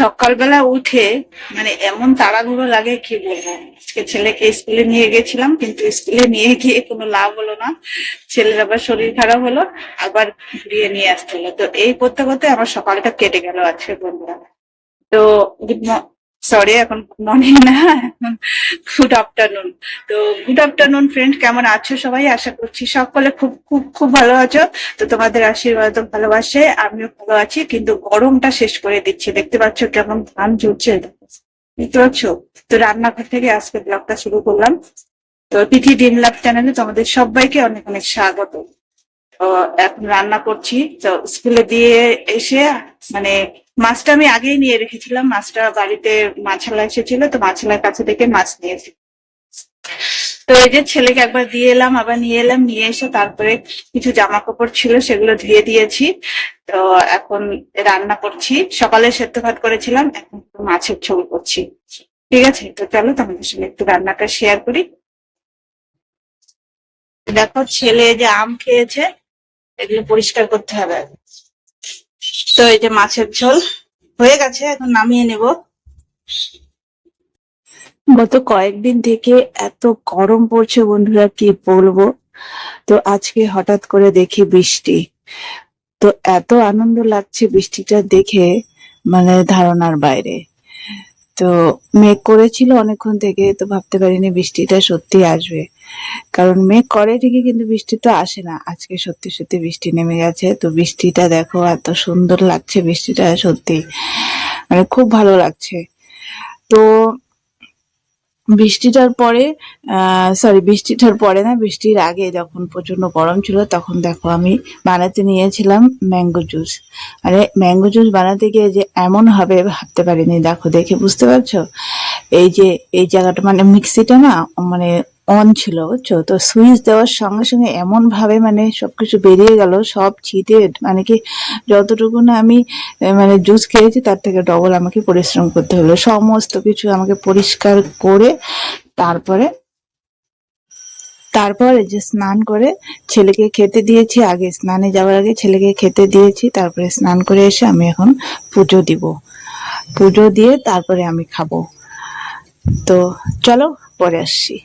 সকালবেলা উঠে মানে এমন তাড়াহুড়ো লাগে, কি বলব? আজকে ছেলেকে স্কুলে নিয়ে গেছিলাম, কিন্তু স্কুলে নিয়ে গিয়ে কোনো লাভ হলো না। ছেলের আবার শরীর খারাপ হলো, আবার ঘুরিয়ে নিয়ে আসতে হলো। তো এই করতে করতে আমার সকালটা কেটে গেল আজকে বন্ধুরা তো সরি এখন মর্নিং না। এখন গুড আফটারনুন তো গুড আফটারনুন ফ্রেন্ড কেমন আছো সবাই? আশা করছি সকলে খুব খুব খুব ভালো আছো। তো তোমাদের আশীর্বাদ ভালোবাসে, আমিও ভালো আছি, কিন্তু গরমটা শেষ করে দিচ্ছে। দেখতে পাচ্ছ কেমন ধান ঝুলছে বুঝতে পারছ? তো রান্নাঘর থেকে আজকে ব্লগটা শুরু করলাম। তো তিথি ডিম লাভ চ্যানেলে তোমাদের সবাইকে অনেক অনেক স্বাগত। এখন রান্না করছি। তো স্কুলে দিয়ে এসে মানে মাছটা আমি আগেই নিয়ে রেখেছিলাম, মাছটা বাড়িতে মাছালা এসেছিল, তো মাছালার কাছে থেকে মাছ নিয়েছি। তো এই যে ছেলেকে একবার দিয়ে এলাম, আবার নিয়ে এলাম, নিয়ে এসে তারপরে কিছু জামা কাপড় ছিল সেগুলো ধুয়ে দিয়েছি। তো এখন রান্না করছি, সকালে সেদ্ধ ভাত করেছিলাম, এখন মাছের ঝোল করছি। ঠিক আছে? তো চলো তোমাদের সঙ্গে একটু রান্নাটা শেয়ার করি। দেখো ছেলে যে আম খেয়েছে, এগুলো পরিষ্কার করতে হবে। তো এই যে মাছের ঝোল হয়ে গেছে, এখন নামিয়ে নেব। গত কয়েকদিন থেকে এত গরম পড়ছে বন্ধুরা, কি বলব? তো আজকে হঠাৎ করে দেখি বৃষ্টি। তো এত আনন্দ লাগছে বৃষ্টিটা দেখে মানে ধারণার বাইরে। তো মেঘ করেছিল অনেকক্ষণ থেকে, তো ভাবতে পারিনি বৃষ্টিটা সত্যি আসবে। কারণ মেঘ করে ঠিকই কিন্তু বৃষ্টি তো আসে না। আজকে সত্যি সত্যি বৃষ্টি নেমে গেছে। তো বৃষ্টিটা দেখো, এত সুন্দর লাগছে বৃষ্টিটা সত্যি। মানে খুব ভালো লাগছে। তো বৃষ্টিটার পরে সরি বৃষ্টিটার পরে না, বৃষ্টির আগে যখন প্রচণ্ড গরম ছিল, তখন দেখো আমি বানাতে নিয়েছিলাম ম্যাঙ্গো জুস। আরে ম্যাঙ্গো জুস বানাতে গিয়ে যে এমন হবে ভাবতে পারিনি। দেখো, দেখে বুঝতে পারছ? এই যে, এই জায়গাটা মানে মিক্সিটা না মানে অন ছিল। তো সুইচ দেওয়ার সঙ্গে সঙ্গে এমন ভাবে মানে সবকিছু বেরিয়ে গেল, সব ছিটে মানে কি যতটুকু না আমি মানে জুস খেয়েছি তার থেকে ডবল আমাকে পরিশ্রম করতে হলো। সমস্ত কিছু আমাকে পরিষ্কার করে তারপরে তারপরে যে স্নান করে ছেলেকে খেতে দিয়েছি, আগে স্নানে যাওয়ার আগে ছেলেকে খেতে দিয়েছি, তারপরে স্নান করে এসে আমি এখন পুজো দিব। পুজো দিয়ে তারপরে আমি খাব। তো চলো, পরে আসছি।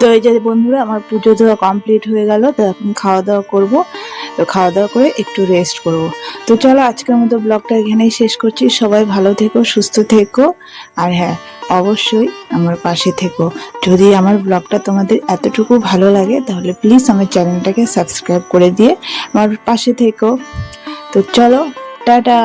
তো এই যে বন্ধুরা, আমার পুজো দেওয়া কমপ্লিট হয়ে গেল, তো এখন খাওয়া দাওয়া করব। তো খাওয়া দাওয়া করে একটু রেস্ট করব। তো চলো আজকের মতো ব্লগটা এখানেই শেষ করছি। সবাই ভালো থেকো, সুস্থ থেকো। আর হ্যাঁ অবশ্যই আমার পাশে থেকো। যদি আমার ব্লগটা তোমাদের এতটুকু ভালো লাগে, তাহলে প্লিজ আমার চ্যানেলটাকে সাবস্ক্রাইব করে দিয়ে আমার পাশে থেকো। তো চলো, টাটা!